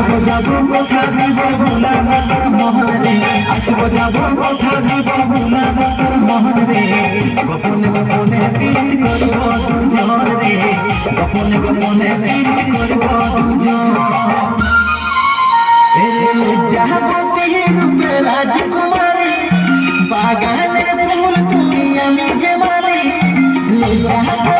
আসব যাব, কথা দিব তোর মহল রে? আসব যাব, কথা দিব তোর মহল রে? গোপনে গোপনে প্রীত করব দুজন রে। গোপনে গোপনে প্রীত করব দুজন। যাবতী রূপে রাজকুমারী, বাগানের ফুল তুমি আমি যে মালি। যাবতী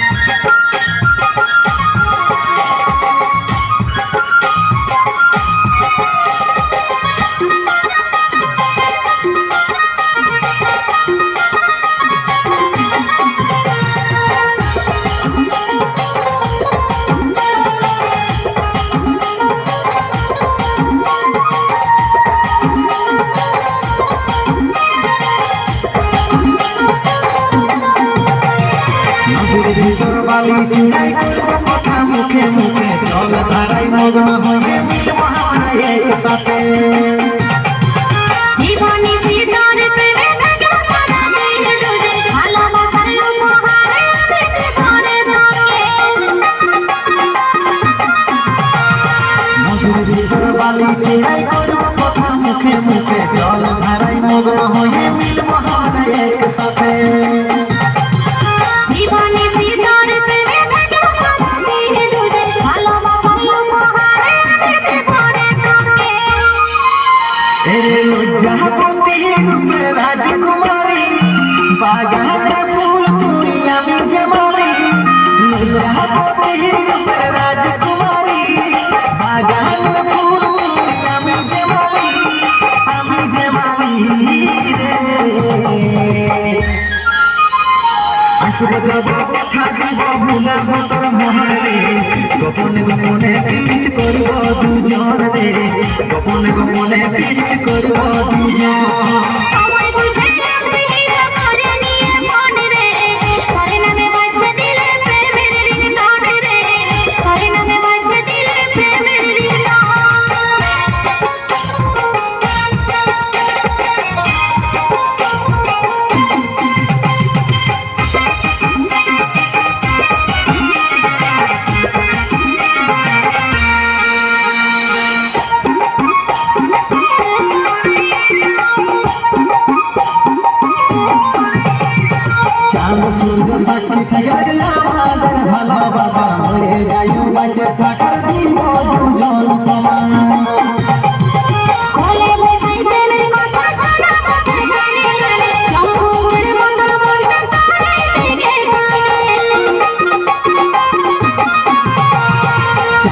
में गुण होवे मिल महान एक सते রাজকুমারী বাগানের ফুল তুই আমি যে মালি লজ্জাপতি রে আসব যাব কথা দিব ভুলাবো তোর মহলে গোপনে গোপনে প্রীত করব দুজন রে। গোপনে গোপনে প্রীত করব দুজন।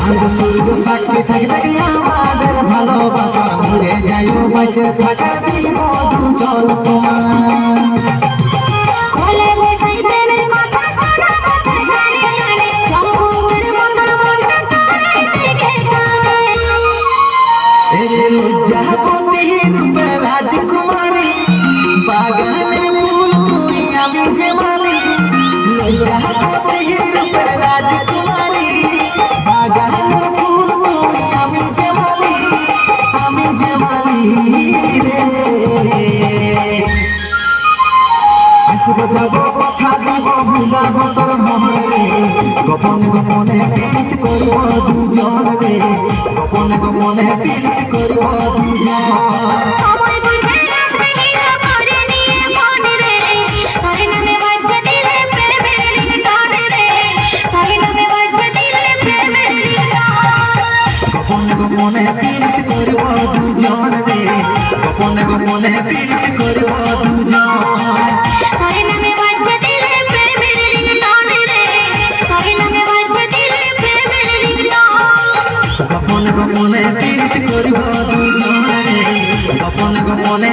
চাঁদ সূর্য সাক্ষী থাকবে আমাদের ভালোবাসা মরে যাই বাঁচে রাজকুমারী বাগানের ফুল তুই আমি যে মালি রূপে যাব কথা দিব বুঝাব তোর মনে গোপনে গোপনে প্রীত করব দুজন রে গোপনে গোপনে প্রীত করব দুজন গোপনে পীড়িত করব দুজন গোপনে গোপনে পীড়িত করব দুজন পীড়িত করিব দুজনে। গোপনে গোপনে